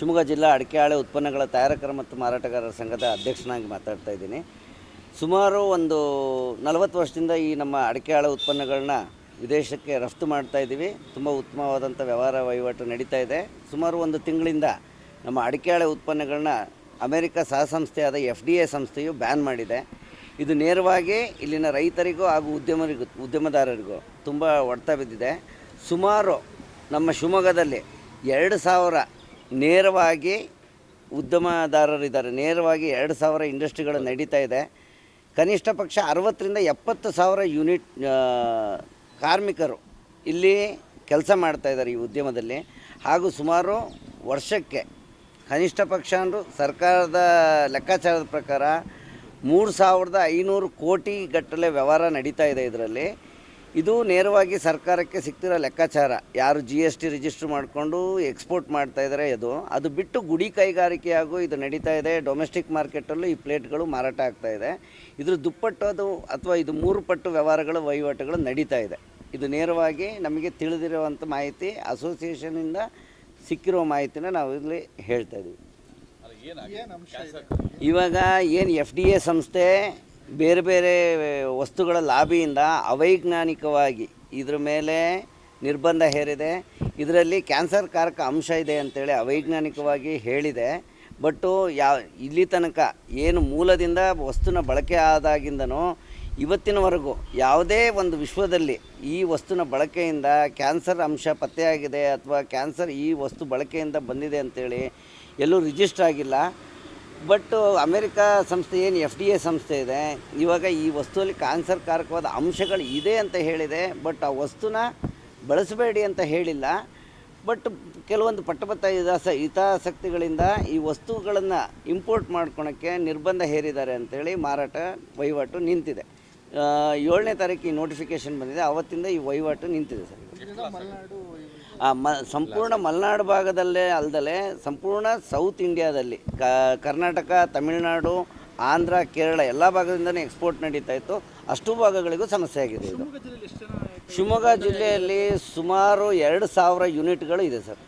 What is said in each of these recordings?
ಶಿವಮೊಗ್ಗ ಜಿಲ್ಲಾ ಅಡಿಕೆ ಹಾಳೆ ಉತ್ಪನ್ನಗಳ ತಯಾರಕರ ಮತ್ತು ಮಾರಾಟಗಾರರ ಸಂಘದ ಅಧ್ಯಕ್ಷನಾಗಿ ಮಾತಾಡ್ತಾ ಇದ್ದೀನಿ. ಸುಮಾರು ಒಂದು ನಲವತ್ತು ವರ್ಷದಿಂದ ಈ ನಮ್ಮ ಅಡಿಕೆ ಹಾಳೆ ಉತ್ಪನ್ನಗಳನ್ನ ವಿದೇಶಕ್ಕೆ ರಫ್ತು ಮಾಡ್ತಾ ಇದ್ದೀವಿ. ತುಂಬ ಉತ್ತಮವಾದಂಥ ವ್ಯವಹಾರ ವಹಿವಾಟು ನಡೀತಾ ಇದೆ. ಸುಮಾರು ಒಂದು ತಿಂಗಳಿಂದ ನಮ್ಮ ಅಡಿಕೆ ಹಾಳೆ ಉತ್ಪನ್ನಗಳನ್ನ ಅಮೆರಿಕ ಸಹಸಂಸ್ಥೆಯಾದ ಎಫ್ ಡಿ ಎ ಸಂಸ್ಥೆಯು ಬ್ಯಾನ್ ಮಾಡಿದೆ. ಇದು ನೇರವಾಗಿ ಇಲ್ಲಿನ ರೈತರಿಗೂ ಹಾಗೂ ಉದ್ಯಮರಿಗೂ, ಉದ್ಯಮದಾರರಿಗೂ ತುಂಬ ಹೊಡ್ತಾ ಬಿದ್ದಿದೆ. ಸುಮಾರು ನಮ್ಮ ಶಿವಮೊಗ್ಗದಲ್ಲಿ ಎರಡು ಸಾವಿರ ನೇರವಾಗಿ ಉದ್ಯಮದಾರರಿದ್ದಾರೆ. ನೇರವಾಗಿ ಎರಡು ಸಾವಿರ ಇಂಡಸ್ಟ್ರಿಗಳು ನಡೀತಾ ಇದೆ. ಕನಿಷ್ಠ ಪಕ್ಷ ಅರವತ್ತರಿಂದ ಎಪ್ಪತ್ತು ಸಾವಿರ ಯೂನಿಟ್ ಕಾರ್ಮಿಕರು ಇಲ್ಲಿ ಕೆಲಸ ಮಾಡ್ತಾ ಇದ್ದಾರೆ ಈ ಉದ್ಯಮದಲ್ಲಿ. ಹಾಗೂ ಸುಮಾರು ವರ್ಷಕ್ಕೆ ಕನಿಷ್ಠ ಪಕ್ಷ ಅಂದರು ಸರ್ಕಾರದ ಲೆಕ್ಕಾಚಾರದ ಪ್ರಕಾರ ಮೂರು ಸಾವಿರದ ಐನೂರು ಕೋಟಿ ಗಟ್ಟಲೆ ವ್ಯವಹಾರ ನಡೀತಾ ಇದೆ ಇದರಲ್ಲಿ. ಇದು ನೇರವಾಗಿ ಸರ್ಕಾರಕ್ಕೆ ಸಿಗ್ತಿರೋ ಲೆಕ್ಕಾಚಾರ. ಯಾರು ಜಿ ಎಸ್ ಟಿ ರಿಜಿಸ್ಟ್ರ್ ಮಾಡಿಕೊಂಡು ಎಕ್ಸ್ಪೋರ್ಟ್ ಮಾಡ್ತಾ ಇದ್ದಾರೆ ಅದು. ಅದು ಬಿಟ್ಟು ಗುಡಿ ಕೈಗಾರಿಕೆಯಾಗೂ ಇದು ನಡೀತಾ ಇದೆ. ಡೊಮೆಸ್ಟಿಕ್ ಮಾರ್ಕೆಟಲ್ಲೂ ಈ ಪ್ಲೇಟ್ಗಳು ಮಾರಾಟ ಆಗ್ತಾ ಇದೆ. ಇದ್ರ ದುಪ್ಪಟ್ಟು ಅದು ಅಥವಾ ಇದು ಮೂರು ಪಟ್ಟು ವ್ಯವಹಾರಗಳು ವಹಿವಾಟುಗಳು ನಡೀತಾ ಇದೆ. ಇದು ನೇರವಾಗಿ ನಮಗೆ ತಿಳಿದಿರುವಂಥ ಮಾಹಿತಿ ಅಸೋಸಿಯೇಷನಿಂದ ಸಿಕ್ಕಿರೋ ಮಾಹಿತಿನ ನಾವು ಇಲ್ಲಿ ಹೇಳ್ತಾ ಇದ್ದೀವಿ ಇವಾಗ ಏನು ಎಫ್ ಡಿ ಎ ಸಂಸ್ಥೆ ಬೇರೆ ಬೇರೆ ವಸ್ತುಗಳ ಲಾಬಿಯಿಂದ ಅವೈಜ್ಞಾನಿಕವಾಗಿ ಇದ್ರ ಮೇಲೆ ನಿರ್ಬಂಧ ಹೇರಿದೆ. ಇದರಲ್ಲಿ ಕ್ಯಾನ್ಸರ್ ಕಾರಕ ಅಂಶ ಇದೆ ಅಂತೇಳಿ ಅವೈಜ್ಞಾನಿಕವಾಗಿ ಹೇಳಿದೆ. ಬಟ್ಟು ಯಾ, ಇಲ್ಲಿ ತನಕ ಏನು ಮೂಲದಿಂದ ವಸ್ತುನ ಬಳಕೆ ಆದಾಗಿಂದನೂ ಇವತ್ತಿನವರೆಗೂ ಯಾವುದೇ ಒಂದು ವಿಶ್ವದಲ್ಲಿ ಈ ವಸ್ತುನ ಬಳಕೆಯಿಂದ ಕ್ಯಾನ್ಸರ್ ಅಂಶ ಪತ್ತೆಯಾಗಿದೆ ಅಥವಾ ಕ್ಯಾನ್ಸರ್ ಈ ವಸ್ತು ಬಳಕೆಯಿಂದ ಬಂದಿದೆ ಅಂತೇಳಿ ಎಲ್ಲೂ ರಿಜಿಸ್ಟ್ರ್ ಆಗಿಲ್ಲ. ಬಟ್ ಅಮೆರಿಕ ಸಂಸ್ಥೆ ಏನು ಎಫ್ ಡಿ ಎ ಸಂಸ್ಥೆ ಇದೆ, ಇವಾಗ ಈ ವಸ್ತುವಲ್ಲಿ ಕ್ಯಾನ್ಸರ್ ಕಾರಕವಾದ ಅಂಶಗಳು ಇದೆ ಅಂತ ಹೇಳಿದೆ, ಬಟ್ ಆ ವಸ್ತುನ ಬಳಸಬೇಡಿ ಅಂತ ಹೇಳಿಲ್ಲ. ಬಟ್ ಕೆಲವೊಂದು ಪಟ್ಟಪತ್ತ ಹಿತಾಸ ಹಿತಾಸಕ್ತಿಗಳಿಂದ ಈ ವಸ್ತುಗಳನ್ನು ಇಂಪೋರ್ಟ್ ಮಾಡ್ಕೊಳಕ್ಕೆ ನಿರ್ಬಂಧ ಹೇರಿದ್ದಾರೆ ಅಂತೇಳಿ ಮಾರಾಟ ವಹಿವಾಟು ನಿಂತಿದೆ. ಏಳನೇ ತಾರೀಕು ಈ ನೋಟಿಫಿಕೇಷನ್ ಬಂದಿದೆ, ಅವತ್ತಿಂದ ಈ ವಹಿವಾಟು ನಿಂತಿದೆ ಸರ್. ಮ ಸಂಪೂರ್ಣ ಮಲೆನಾಡು ಭಾಗದಲ್ಲೇ ಅಲ್ಲದೆ ಸಂಪೂರ್ಣ ಸೌತ್ ಇಂಡಿಯಾದಲ್ಲಿ ಕ ಕರ್ನಾಟಕ ತಮಿಳುನಾಡು ಆಂಧ್ರ ಕೇರಳ ಎಲ್ಲ ಭಾಗದಿಂದನೇ ಎಕ್ಸ್ಪೋರ್ಟ್ ನಡೀತಾ ಇತ್ತು. ಅಷ್ಟು ಭಾಗಗಳಿಗೂ ಸಮಸ್ಯೆ ಆಗಿದೆ ಇದು. ಶಿವಮೊಗ್ಗ ಜಿಲ್ಲೆಯಲ್ಲಿ ಸುಮಾರು ಎರಡು ಸಾವಿರ ಯೂನಿಟ್ಗಳು ಇದೆ ಸರ್.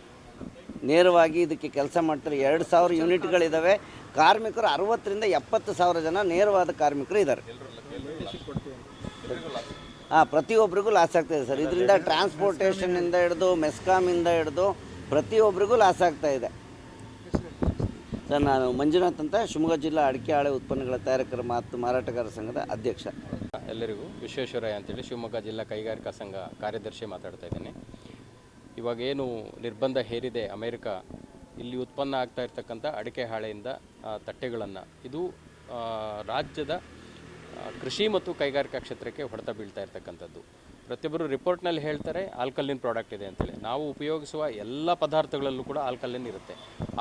ನೇರವಾಗಿ ಇದಕ್ಕೆ ಕೆಲಸ ಮಾಡ್ತಾರೆ. ಎರಡು ಸಾವಿರ ಯೂನಿಟ್ಗಳಿದ್ದಾವೆ ಕಾರ್ಮಿಕರು ಅರವತ್ತರಿಂದ ಎಪ್ಪತ್ತು ಸಾವಿರ ಜನ ನೇರವಾದ ಕಾರ್ಮಿಕರು ಇದ್ದಾರೆ. ಹಾಂ ಪ್ರತಿಯೊಬ್ಬರಿಗೂ ಲಾಸ್ ಆಗ್ತಾಯಿದೆ ಸರ್. ಇದರಿಂದ ಟ್ರಾನ್ಸ್ಪೋರ್ಟೇಷನಿಂದ ಹಿಡಿದು ಮೆಸ್ಕಾಮಿಂದ ಹಿಡಿದು ಪ್ರತಿಯೊಬ್ಬರಿಗೂ ಲಾಸ್ ಇದೆ. ಸರ್, ನಾನು ಮಂಜುನಾಥ್ ಅಂತ ಶಿವಮೊಗ್ಗ ಜಿಲ್ಲಾ ಅಡಿಕೆ ಹಾಳೆ ಉತ್ಪನ್ನಗಳ ತಯಾರಕರ ಮತ್ತು ಮಾರಾಟಗಾರ ಸಂಘದ ಅಧ್ಯಕ್ಷ. ಎಲ್ಲರಿಗೂ ವಿಶ್ವೇಶ್ವರಯ್ಯ ಅಂತೇಳಿ ಶಿವಮೊಗ್ಗ ಜಿಲ್ಲಾ ಕೈಗಾರಿಕಾ ಸಂಘ ಕಾರ್ಯದರ್ಶಿ ಮಾತಾಡ್ತಾ ಇದ್ದೇನೆ. ಇವಾಗ ಏನು ನಿರ್ಬಂಧ ಹೇರಿದೆ ಅಮೇರಿಕ, ಇಲ್ಲಿ ಉತ್ಪನ್ನ ಆಗ್ತಾ ಇರ್ತಕ್ಕಂಥ ಅಡಿಕೆ ಹಾಳೆಯಿಂದ ತಟ್ಟೆಗಳನ್ನು. ಇದು ರಾಜ್ಯದ ಕೃಷಿ ಮತ್ತು ಕೈಗಾರಿಕಾ ಕ್ಷೇತ್ರಕ್ಕೆ ಹೊಡೆತ ಬೀಳ್ತಾ ಇರ್ತಕ್ಕಂಥದ್ದು. ಪ್ರತಿಯೊಬ್ಬರು ರಿಪೋರ್ಟ್ನಲ್ಲಿ ಹೇಳ್ತಾರೆ, ಆಲ್ಕಲಿನ್ ಪ್ರಾಡಕ್ಟ್ ಇದೆ ಅಂತೇಳಿ. ನಾವು ಉಪಯೋಗಿಸುವ ಎಲ್ಲ ಪದಾರ್ಥಗಳಲ್ಲೂ ಕೂಡ ಆಲ್ಕಲಿನ್ ಇರುತ್ತೆ.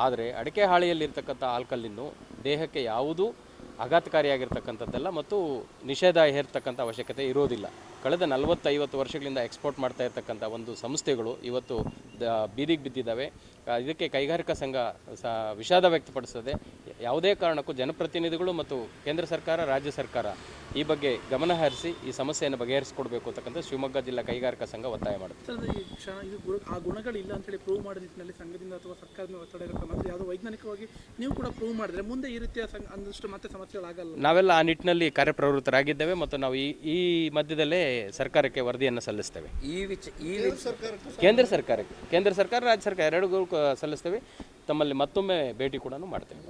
ಆದರೆ ಅಡಿಕೆ ಹಾಳೆಯಲ್ಲಿರ್ತಕ್ಕಂಥ ಆಲ್ಕಲಿನ್ನು ದೇಹಕ್ಕೆ ಯಾವುದೂ ಆಘಾತಕಾರಿಯಾಗಿರ್ತಕ್ಕಂಥದ್ದಲ್ಲ ಮತ್ತು ನಿಷೇಧ ಹೇರ್ತಕ್ಕಂಥ ಅವಶ್ಯಕತೆ ಇರೋದಿಲ್ಲ. ಕಳೆದ ನಲವತ್ತೈವತ್ತು ವರ್ಷಗಳಿಂದ ಎಕ್ಸ್ಪೋರ್ಟ್ ಮಾಡ್ತಾ ಇರ್ತಕ್ಕಂಥ ಒಂದು ಸಂಸ್ಥೆಗಳು ಇವತ್ತು ದ ಬೀದಿಗೆ ಬಿದ್ದಿದ್ದಾವೆ. ಇದಕ್ಕೆ ಕೈಗಾರಿಕಾ ಸಂಘ ಸ ವಿಷಾದ ವ್ಯಕ್ತಪಡಿಸ್ತದೆ ಯಾವುದೇ ಕಾರಣಕ್ಕೂ ಜನಪ್ರತಿನಿಧಿಗಳು ಮತ್ತು ಕೇಂದ್ರ ಸರ್ಕಾರ ರಾಜ್ಯ ಸರ್ಕಾರ ಈ ಬಗ್ಗೆ ಗಮನ ಹರಿಸಿ ಈ ಸಮಸ್ಯೆಯನ್ನು ಬಗೆಹರಿಸಿಕೊಡ್ಬೇಕು ಅಂತಕ್ಕಂಥ ಶಿವಮೊಗ್ಗ ಜಿಲ್ಲಾ ಕೈಗಾರಿಕಾ ಸಂಘ ಒತ್ತಾಯ ಮಾಡುತ್ತೆ. ಸರ್ ಈ ಕ್ಷಣ ಇದು ಗುಣ ಆ ಗುಣಗಳಿಲ್ಲ ಅಂತೇಳಿ ಪ್ರೂವ್ ಮಾಡಿದ ನಿಟ್ಟಿನಲ್ಲಿ ಸಂಘದಿಂದ ಅಥವಾ ಸರ್ಕಾರದ ಒತ್ತಡ ಇರುತ್ತೆ ಮತ್ತು ಯಾವುದೋ ವೈಜ್ಞಾನಿಕವಾಗಿ ನೀವು ಕೂಡ ಪ್ರೂವ್ ಮಾಡಿದ್ರೆ ಮುಂದೆ ಈ ರೀತಿಯ ಸಂಘ ಅಂದಷ್ಟು ಮತ್ತೆ ಸಮಸ್ಯೆಗಳಾಗಲ್ಲ. ನಾವೆಲ್ಲ ಆ ನಿಟ್ಟಿನಲ್ಲಿ ಕಾರ್ಯಪ್ರವೃತ್ತರಾಗಿದ್ದೇವೆ ಮತ್ತು ನಾವು ಈ ಈ ಮಧ್ಯದಲ್ಲೇ ಸರ್ಕಾರಕ್ಕೆ ವರದಿಯನ್ನು ಸಲ್ಲಿಸ್ತೇವೆ. ಈ ವಿಚ ಈ ಕೇಂದ್ರ ಸರ್ಕಾರಕ್ಕೆ ಕೇಂದ್ರ ಸರ್ಕಾರ ರಾಜ್ಯ ಸರ್ಕಾರ ಎರಡೂ ಸಲ್ಲಿಸ್ತೇವೆ. ತಮ್ಮಲ್ಲಿ ಮತ್ತೊಮ್ಮೆ ಭೇಟಿ ಕೂಡ ಮಾಡ್ತೇವೆ.